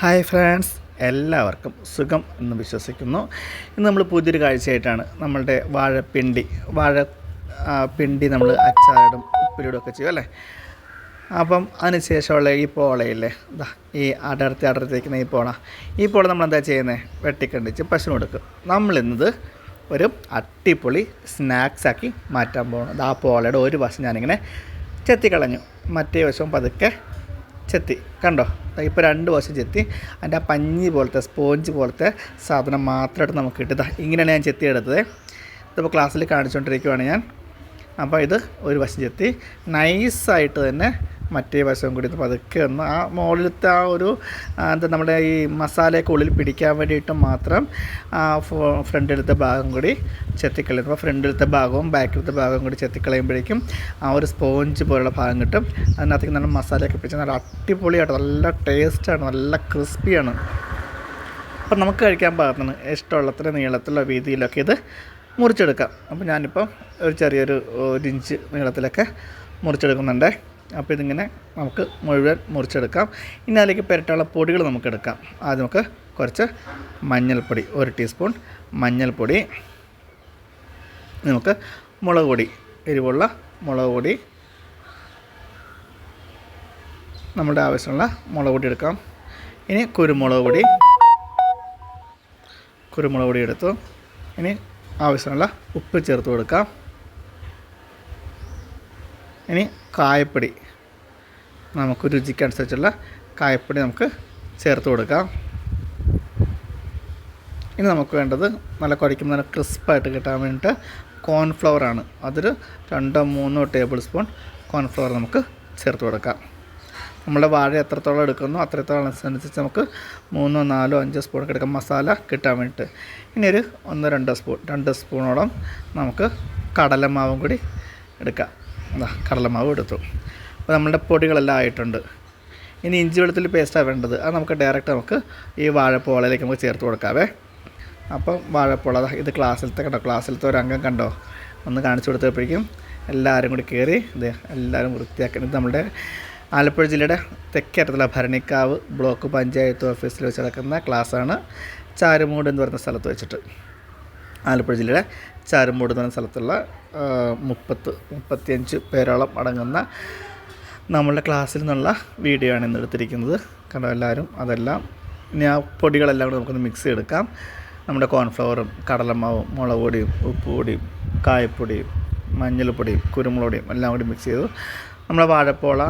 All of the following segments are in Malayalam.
ഹായ് ഫ്രണ്ട്സ് എല്ലാവർക്കും സുഖം എന്ന് വിശ്വസിക്കുന്നു. ഇന്ന് നമ്മൾ പുതിയൊരു കാഴ്ചയായിട്ടാണ് നമ്മളുടെ വാഴപ്പിണ്ടി വാഴ പിണ്ടി നമ്മൾ അച്ചാറിടും ഉപ്പിലിടും ഒക്കെ ചെയ്യും അല്ലേ? അപ്പം അതിനുശേഷമുള്ള ഈ പോളയില്ലേ ദാ ഈ അടർത്തി അടർത്തിക്കുന്ന ഈ പോള. ഈ പോള നമ്മൾ എന്താ ചെയ്യുന്നത് വെട്ടിക്കണ്ടിച്ച് പശുവിന് കൊടുക്കും. നമ്മളിന്നത് ഒരു അട്ടിപ്പൊളി സ്നാക്സാക്കി മാറ്റാൻ പോകണം ആ പോളയുടെ ഒരു വശം ഞാനിങ്ങനെ ചെത്തിക്കളഞ്ഞു. മറ്റേ വശവും പതുക്കെ ചെത്തി. കണ്ടോ? ഇപ്പോൾ രണ്ട് വശം ചെത്തി. അതിന്റെ ആ പഞ്ഞി പോലത്തെ സ്പോഞ്ച് പോലത്തെ സാധനം മാത്രമായിട്ട് നമുക്ക് കിട്ടുക ഇങ്ങനെയാണ് ഞാൻ ചെത്തി എടുത്തത് ഇതിപ്പോൾ ക്ലാസ്സിൽ കാണിച്ചുകൊണ്ടിരിക്കുവാണ് ഞാൻ. അപ്പോൾ ഇത് ഒരു വശം ചെത്തി. നൈസായിട്ട് തന്നെ മറ്റേ വശവും കൂടി പതുക്കെ ഒന്ന് ആ മുകളിലത്തെ ആ ഒരു എന്താ നമ്മുടെ ഈ മസാലയൊക്കെ ഉള്ളിൽ പിടിക്കാൻ വേണ്ടിയിട്ട് മാത്രം ഫ്രണ്ടിലത്തെ ഭാഗം കൂടി ചെത്തിക്കളയും. അപ്പോൾ ഫ്രണ്ടിലത്തെ ഭാഗവും ബാക്കിലത്തെ ഭാഗവും കൂടി ചെത്തിക്കളയുമ്പോഴേക്കും ആ ഒരു സ്പോഞ്ച് പോലുള്ള ഭാഗം കിട്ടും. അതിനകത്തേക്ക് നല്ല മസാലയൊക്കെ പിടിച്ച് നല്ല അടിപൊളിയായിട്ട് നല്ല ടേസ്റ്റാണ് നല്ല ക്രിസ്പിയാണ്. അപ്പം നമുക്ക് കഴിക്കാൻ പാകത്തിന് ഇഷ്ടമുള്ളത്ര നീളത്തിലോ വീതിയിലൊക്കെ ഇത് മുറിച്ചെടുക്കാം. അപ്പോൾ ഞാനിപ്പം ഒരു ചെറിയൊരു ഒരു ഇഞ്ച് നീളത്തിലൊക്കെ മുറിച്ചെടുക്കുന്നുണ്ട്. അപ്പോൾ ഇതിങ്ങനെ നമുക്ക് മുഴുവൻ മുറിച്ചെടുക്കാം. ഇനി അതിലേക്ക് പുരട്ടാനുള്ള പൊടികൾ നമുക്ക് എടുക്കാം. ആദ്യം നമുക്ക് കുറച്ച് മഞ്ഞൾപ്പൊടി ഒരു ടീസ്പൂൺ മഞ്ഞൾപ്പൊടി. നമുക്ക് മുളക് പൊടി എരിവുള്ള മുളക് പൊടി. നമ്മുടെ ആവശ്യമുള്ള മുളക് പൊടി എടുക്കാം. ഇനി കുരുമുളക് പൊടി. കുരുമുളക് പൊടി എടുത്തു. ഇനി ആവശ്യമുള്ള ഉപ്പ് ചേർത്ത് കൊടുക്കാം. ഇനി കായപ്പൊടി. നമുക്ക് രുചിക്കനുസരിച്ചുള്ള കായപ്പൊടി നമുക്ക് ചേർത്ത് കൊടുക്കാം. ഇനി നമുക്ക് വേണ്ടത് നല്ല കുഴയ്ക്കുമ്പോൾ നല്ല ക്രിസ്പായിട്ട് കിട്ടാൻ വേണ്ടിയിട്ട് കോൺഫ്ലവർ ആണ്. അതൊരു രണ്ടോ മൂന്നോ ടേബിൾ സ്പൂൺ കോൺഫ്ലവർ നമുക്ക് ചേർത്ത് കൊടുക്കാം. നമ്മുടെ വാഴ എത്രത്തോളം എടുക്കുന്നു അത്രത്തോളം അനുസരിച്ച് നമുക്ക് മൂന്നോ നാലോ അഞ്ചോ സ്പൂൺ എടുക്കാം. മസാല കിട്ടാൻ വേണ്ടിയിട്ട്. ഇനി ഒരു ഒന്നോ രണ്ടോ സ്പൂൺ രണ്ട് സ്പൂണോളം നമുക്ക് കടലമാവും കൂടി എടുക്കാം. കടലമാവ് എടുത്തു. അപ്പോൾ നമ്മളുടെ പൊടികളെല്ലാം ആയിട്ടുണ്ട്. ഇനി ഇഞ്ചി വെളുത്തുള്ളി പേസ്റ്റാണ് വേണ്ടത്. അത് നമുക്ക് ഡയറക്റ്റ് നമുക്ക് ഈ വാഴപ്പോളയിലേക്ക് നമുക്ക് ചേർത്ത് കൊടുക്കാവേ. അപ്പം വാഴപ്പോള ഇത് ക്ലാസ്സിലത്തെ കണ്ടോ? ക്ലാസ്സിലത്തെ ഒരു അംഗം കണ്ടോ? ഒന്ന് കാണിച്ചു കൊടുത്തപ്പോഴേക്കും എല്ലാവരും കൂടി കയറി ഇത് എല്ലാവരും വൃത്തിയാക്കുന്നത് നമ്മുടെ ആലപ്പുഴ ജില്ലയുടെ തെക്കേറ്റത്തുള്ള ഭരണിക്കാവ് ബ്ലോക്ക് പഞ്ചായത്ത് ഓഫീസിൽ വെച്ച് നടക്കുന്ന ക്ലാസ്സാണ്. ചാരുമൂട് എന്ന് പറയുന്ന സ്ഥലത്ത് വെച്ചിട്ട്. ആലപ്പുഴ ജില്ലയുടെ ചാരുമൂട് എന്ന സ്ഥലത്തുള്ള മുപ്പത്ത് മുപ്പത്തിയഞ്ച് പേരോളം അടങ്ങുന്ന നമ്മളുടെ ക്ലാസ്സിൽ നിന്നുള്ള വീഡിയോ ആണ് ഇന്ന് എടുത്തിരിക്കുന്നത്. കണ്ടോ എല്ലാവരും? അതെല്ലാം ഇനി ആ പൊടികളെല്ലാം കൂടി നമുക്കൊന്ന് മിക്സ് ചെയ്തെടുക്കാം. നമ്മുടെ കോൺഫ്ലവറും കടലമാവും മുളക് പൊടിയും ഉപ്പ് പൊടിയും കായപ്പൊടിയും മഞ്ഞൾപ്പൊടിയും കുരുമുളക് പൊടിയും എല്ലാം കൂടി മിക്സ് ചെയ്തു. നമ്മുടെ വാഴപ്പോള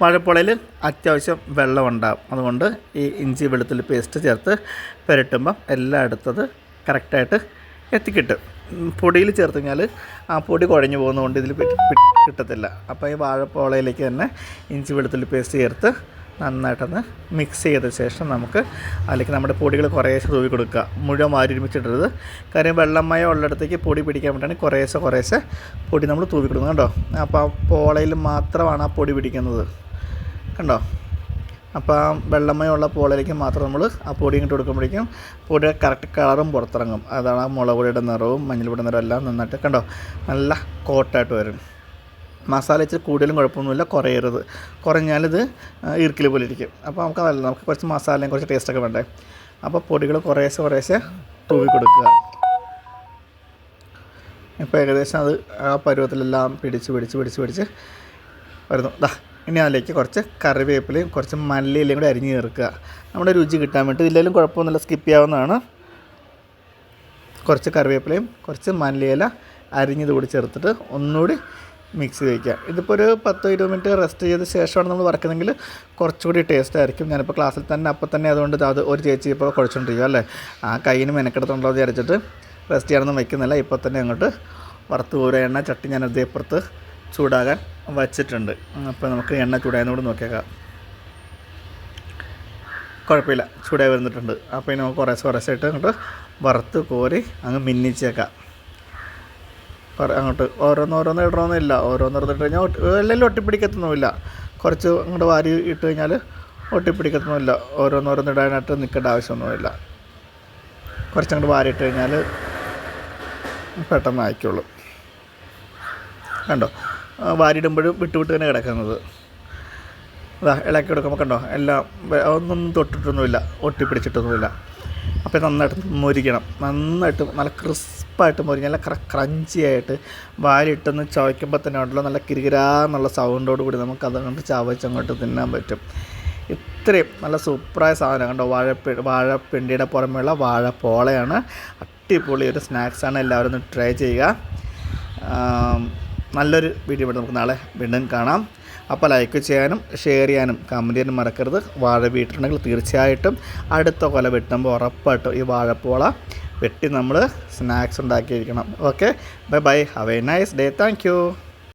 വാഴപ്പോളയിൽ അത്യാവശ്യം വെള്ളം ഉണ്ടാകും അതുകൊണ്ട് ഈ ഇഞ്ചി വെളുത്തുള്ളി പേസ്റ്റ് ചേർത്ത് പുരട്ടുമ്പം എല്ലാം എടുത്തത് കറക്റ്റായിട്ട് എത്തിക്കിട്ടും. പൊടിയിൽ ചേർത്ത് കഴിഞ്ഞാൽ ആ പൊടി കുഴഞ്ഞു പോകുന്നതുകൊണ്ട് ഇതിൽ കിട്ടത്തില്ല. അപ്പോൾ ഈ വാഴപ്പോളയിലേക്ക് തന്നെ ഇഞ്ചി വെളുത്തുള്ളി പേസ്റ്റ് ചേർത്ത് നന്നായിട്ടൊന്ന് മിക്സ് ചെയ്ത ശേഷം നമുക്ക് അതിലേക്ക് നമ്മുടെ പൊടികൾ കുറേശ്ശെ തൂവി കൊടുക്കുക. മുഴുവൻ വാരി ഒരുമിച്ചിടരുത്. കാര്യം വെള്ളമയം ഉള്ളിടത്തേക്ക് പൊടി പിടിക്കാൻ വേണ്ടിയാണ് കുറേശ്ശെ കുറേശ്ശെ പൊടി നമ്മൾ തൂവി കൊടുക്കുന്നത്. കണ്ടോ? അപ്പോൾ ആ പോളയിൽ മാത്രമാണ് ആ പൊടി പിടിക്കുന്നത്. കണ്ടോ? അപ്പോൾ ആ വെള്ളമയമുള്ള പോളയിലേക്ക് മാത്രം നമ്മൾ ആ പൊടി ഇങ്ങോട്ട് കൊടുക്കുമ്പോഴേക്കും പൊടിയുടെ കറക്റ്റ് കളറും പുറത്തിറങ്ങും. അതാണ് ആ മുളക് പൊടിയുടെ നിറവും മഞ്ഞൾപ്പൊടി നിറവും എല്ലാം നന്നായിട്ട് കണ്ടോ? നല്ല കോട്ടായിട്ട് വരും. മസാല ഇച്ചിരി കൂടുതലും കുഴപ്പമൊന്നുമില്ല കുറയരുത്. കുറഞ്ഞാലിത് ഈർക്കിൽ പോലെ ഇരിക്കും. അപ്പോൾ നമുക്ക് അതല്ല നമുക്ക് കുറച്ച് മസാലയും കുറച്ച് ടേസ്റ്റൊക്കെ വേണ്ടേ? അപ്പോൾ പൊടികൾ കുറേശ്ശെ കുറേശ്ശെ തൂവി കൊടുക്കുക. ഇപ്പോൾ ഏകദേശം അത് ആ പരുവത്തിലെല്ലാം പിടിച്ച് പിടിച്ച് പിടിച്ച് പിടിച്ച് വരുന്നു. ദാ ഇനി അതിലേക്ക് കുറച്ച് കറിവേപ്പിലയും കുറച്ച് മല്ലിയിലയും കൂടി അരിഞ്ഞ് ചേർക്കുക. നമ്മുടെ രുചി കിട്ടാൻ വേണ്ടി ഇല്ലെങ്കിലും കുഴപ്പമൊന്നുമില്ല സ്കിപ്പ് ചെയ്യാവുന്നതാണ്. കുറച്ച് കറിവേപ്പിലയും കുറച്ച് മല്ലിയില അരിഞ്ഞത് കൂടി ചേർത്തിട്ട് ഒന്നുകൂടി മിക്സ് ചെയ്ത് വയ്ക്കുക. ഇതിപ്പോൾ ഒരു പത്തോ ഇരുപത് മിനിറ്റ് റെസ്റ്റ് ചെയ്ത ശേഷമാണ് നമ്മൾ വറക്കുന്നതെങ്കിൽ കുറച്ചുകൂടി ടേസ്റ്റ് ആയിരിക്കും. ഞാനിപ്പോൾ ക്ലാസ്സിൽ തന്നെ അപ്പം തന്നെ അതുകൊണ്ട് അത് ഒരു ചേച്ചി ഇപ്പോൾ കുഴച്ചുകൊണ്ടിരിക്കുക അല്ലേ? ആ കൈയിന് മെനക്കെടുത്തുണ്ടോ എന്ന് വിചാരിച്ചിട്ട് റെസ്റ്റ് ചെയ്യാനൊന്നും വയ്ക്കുന്നില്ല. ഇപ്പോൾ തന്നെ അങ്ങോട്ട് വറുത്ത് പോരുക എണ്ണ ചട്ടി ഞാൻ ഇതേപ്പുറത്ത് ചൂടാകാൻ വച്ചിട്ടുണ്ട്. അപ്പോൾ നമുക്ക് എണ്ണ ചൂടായെന്നൂടെ നോക്കിയേക്കാം. കുഴപ്പമില്ല ചൂടായി വരുന്നിട്ടുണ്ട് അപ്പോൾ ഇനി നമുക്ക് കുറേശ്ശെ കുറേശ്ശായിട്ട് അങ്ങോട്ട് വറുത്ത് കോരി അങ്ങ് മിന്നിച്ചേക്കാം. അങ്ങോട്ട് ഓരോന്നോരോന്ന് ഇടണമെന്നില്ല ഓരോന്നോരോന്ന് ഇട്ട് കഴിഞ്ഞാൽ എല്ലാം ഒട്ടിപ്പിടിക്കത്തൊന്നുമില്ല. കുറച്ച് അങ്ങോട്ട് വാരി ഇട്ട് കഴിഞ്ഞാൽ ഒട്ടിപ്പിടിക്കത്തൊന്നുമില്ല. ഓരോന്നോരോന്ന് ഇടാനായിട്ട് നിൽക്കേണ്ട ആവശ്യമൊന്നുമില്ല. കുറച്ച് അങ്ങോട്ട് വാരി ഇട്ട് കഴിഞ്ഞാൽ പെട്ടെന്ന് ആയിക്കോളൂ കണ്ടോ? വാരിയിടുമ്പോഴും വിട്ടുവിട്ട് വിട്ട് തന്നെ കിടക്കുന്നത്. അതാ ഇളക്കി കൊടുക്കുമ്പോൾ കണ്ടോ എല്ലാം ഒന്നും തൊട്ടിട്ടൊന്നുമില്ല ഒട്ടിപ്പിടിച്ചിട്ടൊന്നുമില്ല. അപ്പോൾ നന്നായിട്ട് മൊരിക്കണം. നന്നായിട്ട് നല്ല ക്രിസ്പായിട്ട് മൊരിഞ്ഞ് നല്ല ക്രഞ്ചി ആയിട്ട് വാരിയിട്ടൊന്ന് ചവയ്ക്കുമ്പോൾ തന്നെ ഉണ്ടല്ലോ നല്ല കിരികിരാന്നുള്ള സൗണ്ടോട് കൂടി നമുക്ക് അതുകൊണ്ട് ചവച്ചങ്ങോട്ട് തിന്നാൻ പറ്റും. ഇത്രയും നല്ല സൂപ്പറായ സാധനം കണ്ടോ വാഴപ്പി വാഴപ്പിണ്ടിയുടെ പുറമെയുള്ള വാഴപ്പോളയാണ്. അടിപൊളി ഒരു സ്നാക്സാണ്. എല്ലാവരും ഒന്ന് ട്രൈ ചെയ്യുക. നല്ലൊരു വീഡിയോ ഇവിടെ നമുക്ക് നാളെ വീണ്ടും കാണാം. അപ്പോൾ ലൈക്ക് ചെയ്യാനും ഷെയർ ചെയ്യാനും കമന്റ് ചെയ്യാനും മറക്കരുത്. വാഴ വീട്ടിലുണ്ടെങ്കിൽ തീർച്ചയായിട്ടും അടുത്ത കൊല വെട്ടുമ്പോൾ ഉറപ്പായിട്ടും ഈ വാഴപ്പോള വെട്ടി നമ്മൾ snacks ഉണ്ടാക്കിയിരിക്കണം. Okay bye bye have a nice day thank